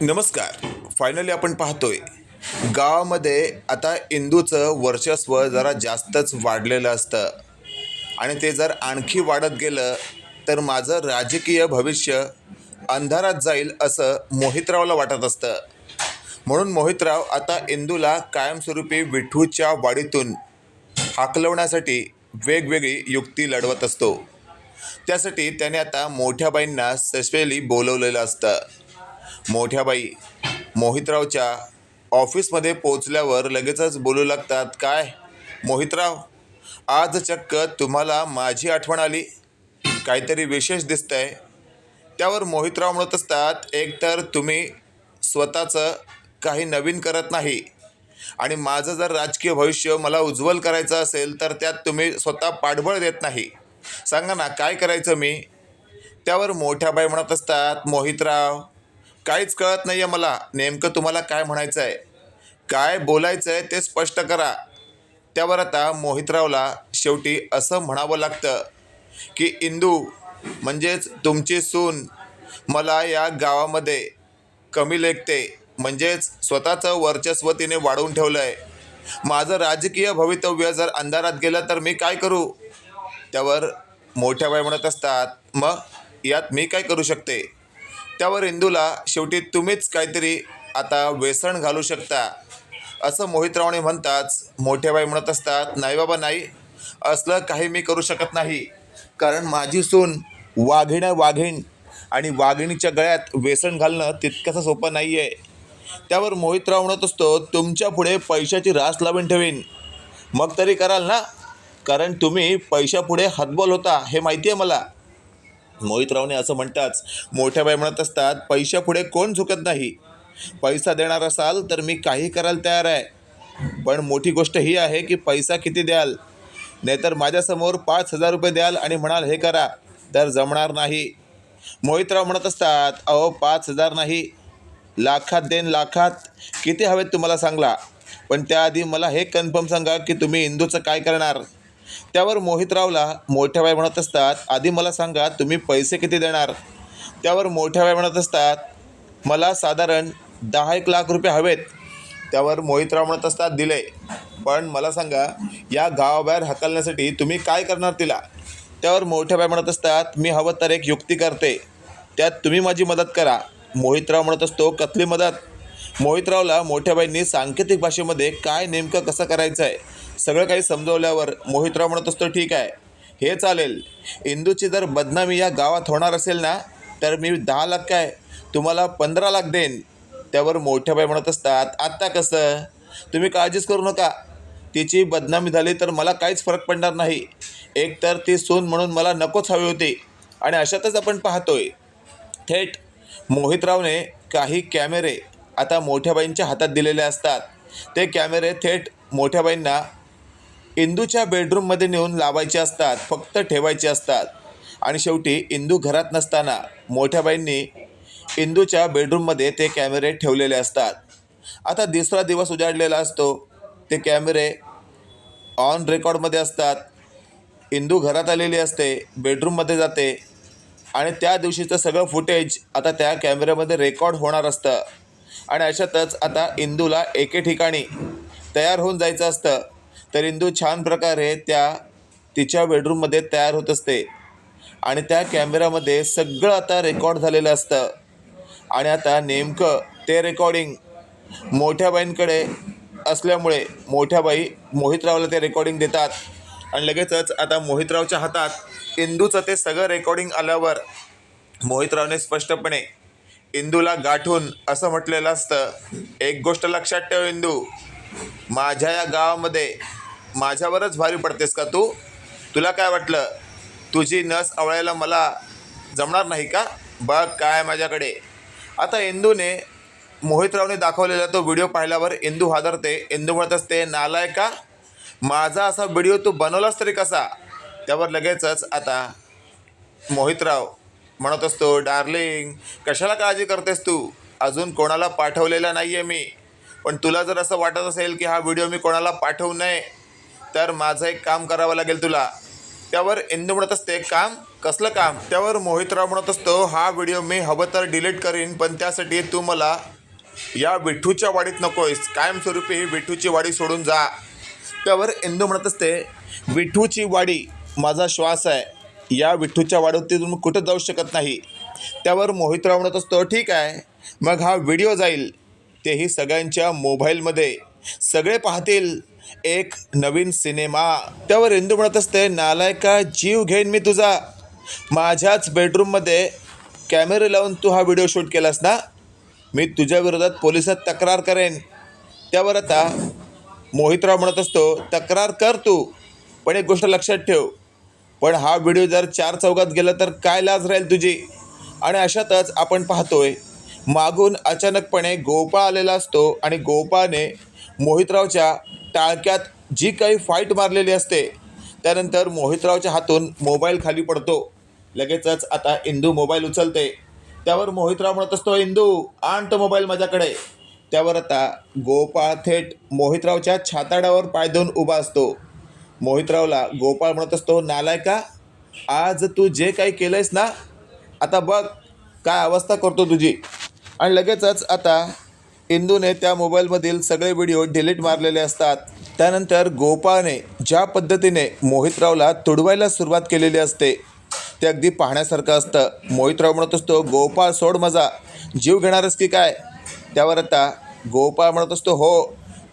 नमस्कार. फायनली आपण पाहतोय. गावामध्ये आता इंदूचं वर्चस्व जरा जास्तच वाढलेलं असतं. आणि ते जर आणखी वाढत गेलं तर माझं राजकीय भविष्य अंधारात जाईल असं मोहितरावला वाटत असतं. म्हणून मोहितराव आता इंदूला कायमस्वरूपी विठूच्या वाडीतून हाकलवण्यासाठी वेगवेगळी युक्ती लढवत असतो. त्यासाठी त्याने आता मोठ्या बाईंना सस्पेली बोलवलेलं असतं. मोठ्याबाई मोहितरावच्या ऑफिसमध्ये पोचल्यावर लगेचच बोलू लागतात काय? मोहितराव आज चक्क तुम्हाला माझी आठवण आली. काहीतरी विशेष दिसतंय. त्यावर मोहितराव म्हणत असतात एकतर तुम्ही स्वतःचं काही नवीन करत नाही आणि माझं जर राजकीय भविष्य मला उज्ज्वल करायचं असेल तर त्यात तुम्ही स्वतः पाठबळ देत नाही. सांगा ना काय करायचं मी? त्यावर मोठ्या बाई म्हणत असतात मोहितराव काहीच कळत नाही आहे मला. नेमकं तुम्हाला काय म्हणायचं आहे काय बोलायचं आहे ते स्पष्ट करा. त्यावर आता मोहितरावला शेवटी असं म्हणावं लागतं की इंदू म्हणजेच तुमची सून मला या गावामध्ये कमी लेखते. म्हणजेच स्वतःचं वर्चस्व तिने वाढवून ठेवलं आहे माझं राजकीय भवितव्य जर अंधारात गेलं तर मी काय करू? त्यावर मोठ्या बाई म्हणत असतात मग यात मी काय करू शकते? त्यावर इंदूला शेवटी तुम्हीच काहीतरी आता वेसण घालू शकता असं मोहितरावणे म्हणताच मोठे बाई म्हणत असतात नाही बाबा नाही. असलं काही मी करू शकत नाही. कारण माझी सून वाघिणं वाघीण आणि वाघिणीच्या गळ्यात वेसण घालणं तितकंसं सोपं नाही आहे त्यावर मोहितराव म्हणत असतो तुमच्यापुढे पैशाची रास लावून ठेवीन. मग तरी कराल ना? कारण तुम्ही पैशापुढे हतबल होता हे माहिती आहे मला. मोहितरावने असं म्हणताच मोठ्या बाई म्हणत असतात पैशापुढे कोण झुकत नाही. पैसा देणार असाल तर मी काही करायला तयार आहे. पण मोठी गोष्ट ही आहे की पैसा किती द्याल? नाहीतर माझ्यासमोर पाच हजार रुपये द्याल आणि म्हणाल हे करा तर जमणार नाही. मोहितराव म्हणत असतात अहो पाच हजार नाही. लाखात देन लाखात किती हवेत तुम्हाला सांगला. पण त्याआधी मला हे कन्फर्म सांगा की तुम्ही इंदूचं काय करणार? त्यावर मोहितरावला मोठ्या बाई म्हणत असतात आधी मला सांगा तुम्ही पैसे किती देणार? त्यावर मोठ्या बाई म्हणत असतात मला साधारण दहा एक लाख रुपये हवेत. त्यावर मोहितराव म्हणत असतात दिले. पण मला सांगा या गावाबाहेर हकलण्यासाठी तुम्ही काय करणार तिला? त्यावर मोठ्या बाई म्हणत असतात मी हवं तर एक युक्ती करते. त्यात तुम्ही माझी मदत करा. मोहितराव म्हणत असतो कसली मदत? मोहितरावला मोठ्याबाईंनी सांकेतिक भाषेमध्ये काय नेमकं कसं करायचं आहे सगळं काही समजवल्यावर मोहितराव म्हणत असतो ठीक आहे हे चालेल. इंदूची जर बदनामी या गावात होणार असेल ना तर मी दहा लाख काय तुम्हाला पंधरा लाख देईन. त्यावर मोठ्याबाई म्हणत असतात आत्ता कसं? तुम्ही काळजीच करू नका. तिची बदनामी झाली तर मला काहीच फरक पडणार नाही. एकतर ती सून म्हणून मला नकोच हवी होती आणि अशातच आपण पाहतोय. थेट मोहितरावने काही कॅमेरे आता मोठ्याबाईंच्या हातात दिलेले असतात. ते कॅमेरे थेट मोठ्याबाईंना इंदूच्या बेडरूममध्ये नेऊन लावायचे असतात फक्त ठेवायचे असतात. आणि शेवटी इंदू घरात नसताना मोठ्याबाईंनी इंदूच्या बेडरूममध्ये ते कॅमेरे ठेवलेले असतात. आता दुसरा दिवस उजाडलेला असतो. ते कॅमेरे ऑन रेकॉर्डमध्ये असतात. इंदू घरात आलेली असते बेडरूममध्ये जाते. आणि त्या दिवशीचं सगळं फुटेज आता त्या कॅमेऱ्यामध्ये रेकॉर्ड होणार असतं. आणि अशातच आता इंदूला एके ठिकाणी तयार होऊन जायचं असतं. तर इंदू छान प्रकारे त्या तिच्या बेडरूममध्ये तयार होत असते. आणि त्या कॅमेऱ्यामध्ये सगळं आता रेकॉर्ड झालेलं असतं. आणि आता नेमकं ते रेकॉर्डिंग मोठ्या बाईंकडे असल्यामुळे मोठ्या बाई मोहितरावला ते रेकॉर्डिंग देतात. आणि लगेचच आता मोहितरावच्या हातात इंदूचं ते सगळं रेकॉर्डिंग आल्यावर मोहितरावने स्पष्टपणे इंदूला गाठून असं म्हटलेलं असतं. एक गोष्ट लक्षात ठेव इंदू. माझ्या या गावामध्ये माझ्यावरच भारी पडतेस का तू? तुला काय वाटलं? तुझी नस आवळायला मला जमणार नाही का? बघ काय माझ्याकडे. आता इंदूने मोहितरावने दाखवलेला तो व्हिडिओ पाहिल्यावर इंदू हादरते. इंदू म्हणत असते नालाय का? माझा असा व्हिडिओ तू बनवलास तरी कसा? त्यावर लगेचच आता मोहितराव म्हणत असतो डार्लिंग कशाला काळजी करतेस तू? अजून कोणाला पाठवलेला नाही आहे मी. पण तुला जर असं वाटत असेल की हा व्हिडिओ मी कोणाला पाठवू नये तर माझं एक काम करावं लागेल तुला. त्यावर इंदू म्हणत असते काम? कसलं काम? त्यावर मोहितराव म्हणत असतो हा व्हिडिओ मी हवं तर डिलीट करीन पण त्यासाठी तू मला या विठ्ठूच्या वाडीत नकोयस. कायमस्वरूपी ही विठ्ठूची वाडी सोडून जा. त्यावर इंदू म्हणत असते विठ्ठूची वाडी माझा श्वास आहे. या विठ्ठूच्या वाडीवरती तुम्ही कुठं जाऊ शकत नाही. त्यावर मोहितराव म्हणत असतो ठीक आहे. मग हा व्हिडिओ जाईल. तेही सगळ्यांच्या मोबाईलमध्ये. सगळे पाहतील एक नवीन सिनेमा. त्यावर इंदू म्हणत असते नालायका जीव घेईन मी तुझा. माझ्याच बेडरूममध्ये कॅमेरे लावून तू हा व्हिडिओ शूट केलास ना? मी तुझ्या विरोधात पोलिसात तक्रार करेन. त्यावर आता मोहितराव म्हणत असतो तक्रार कर तू पण एक गोष्ट लक्षात ठेव. पण हा व्हिडिओ जर चार चौकात गेला तर काय लाज राहील तुझी? आणि अशातच आपण पाहतोय मागून अचानकपणे गोपाळ आलेला असतो आणि गोपाळने मोहितरावच्या टाळक्यात जी काही फाईट मारलेली असते त्यानंतर मोहितरावच्या हातून मोबाईल खाली पडतो. लगेचच आता इंदू मोबाईल उचलते. त्यावर मोहितराव म्हणत असतो इंदू आण तो मोबाईल माझ्याकडे. त्यावर आता गोपाळ थेट मोहितरावच्या छाताडावर पाय देऊन उभा असतो. मोहितरावला गोपाळ म्हणत असतो नालायका आज तू जे काही केलंयस ना आता बघ काय अवस्था करतो तुझी. आणि लगेचच आता इंदूने त्या मोबाईलमधील सगळे व्हिडिओ डिलीट मारलेले असतात. त्यानंतर गोपाळने ज्या पद्धतीने मोहितरावला तुडवायला सुरुवात केलेली असते ते अगदी पाहण्यासारखं असतं. मोहितराव म्हणत असतो गोपाळ सोड मजा. जीव घेणारच की काय? त्यावर आता गोपाळ म्हणत असतो हो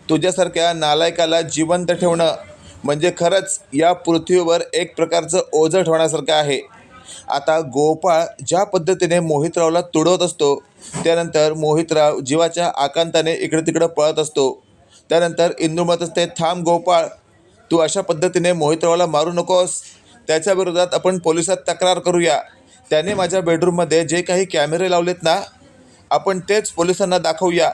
तुझ्यासारख्या नालायकाला जिवंत ठेवणं म्हणजे खरंच या पृथ्वीवर एक प्रकारचं ओझं ठेवण्यासारखं आहे. आता गोपाळ ज्या पद्धतीने मोहितरावला तुडवत असतो त्यानंतर मोहितराव जीवाच्या आकांताने इकडे तिकडं पळत असतो. त्यानंतर इंदू म्हणत असते थांब गोपाळ तू अशा पद्धतीने मोहितरावला मारू नकोस. त्याच्या विरोधात आपण पोलिसात तक्रार करूया. त्याने माझ्या बेडरूममध्ये जे काही कॅमेरे लावलेत ना आपण तेच पोलिसांना दाखवूया.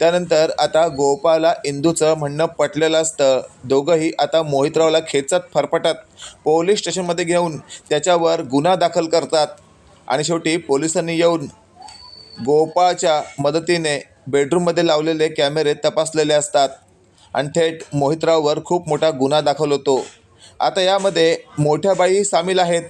त्यानंतर आता गोपाला इंदूचं म्हणणं पटलेलं असतं. दोघंही आता मोहितरावला खेचत फरफटत पोलीस स्टेशनमध्ये घेऊन त्याच्यावर गुन्हा दाखल करतात. आणि शेवटी पोलिसांनी येऊन गोपाळच्या मदतीने बेडरूममध्ये लावलेले कॅमेरे तपासलेले असतात. आणि थेट मोहितराववर खूप मोठा गुन्हा दाखल होतो. आता यामध्ये मोठ्या बाई सामील आहेत.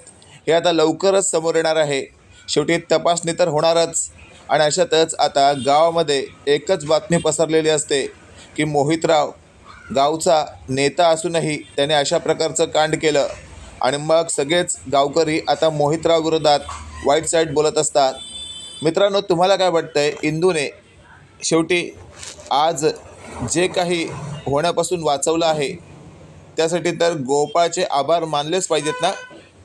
हे आता लवकरच समोर येणार आहे. शेवटी तपासणी तर होणारच. आणि अशातच आता गावामध्ये एकच बातमी पसरलेली असते की मोहितराव गावचा नेता असूनही त्याने अशा प्रकारचं कांड केलं. आणि मग सगळेच गावकरी आता मोहितराव विरोधात वाईट साईड बोलत असतात. मित्रांनो तुम्हाला काय वाटतंय? इंदूने शेवटी आज जे काही होण्यापासून वाचवलं आहे त्यासाठी तर गोपाळचे आभार मानलेच पाहिजेत ना?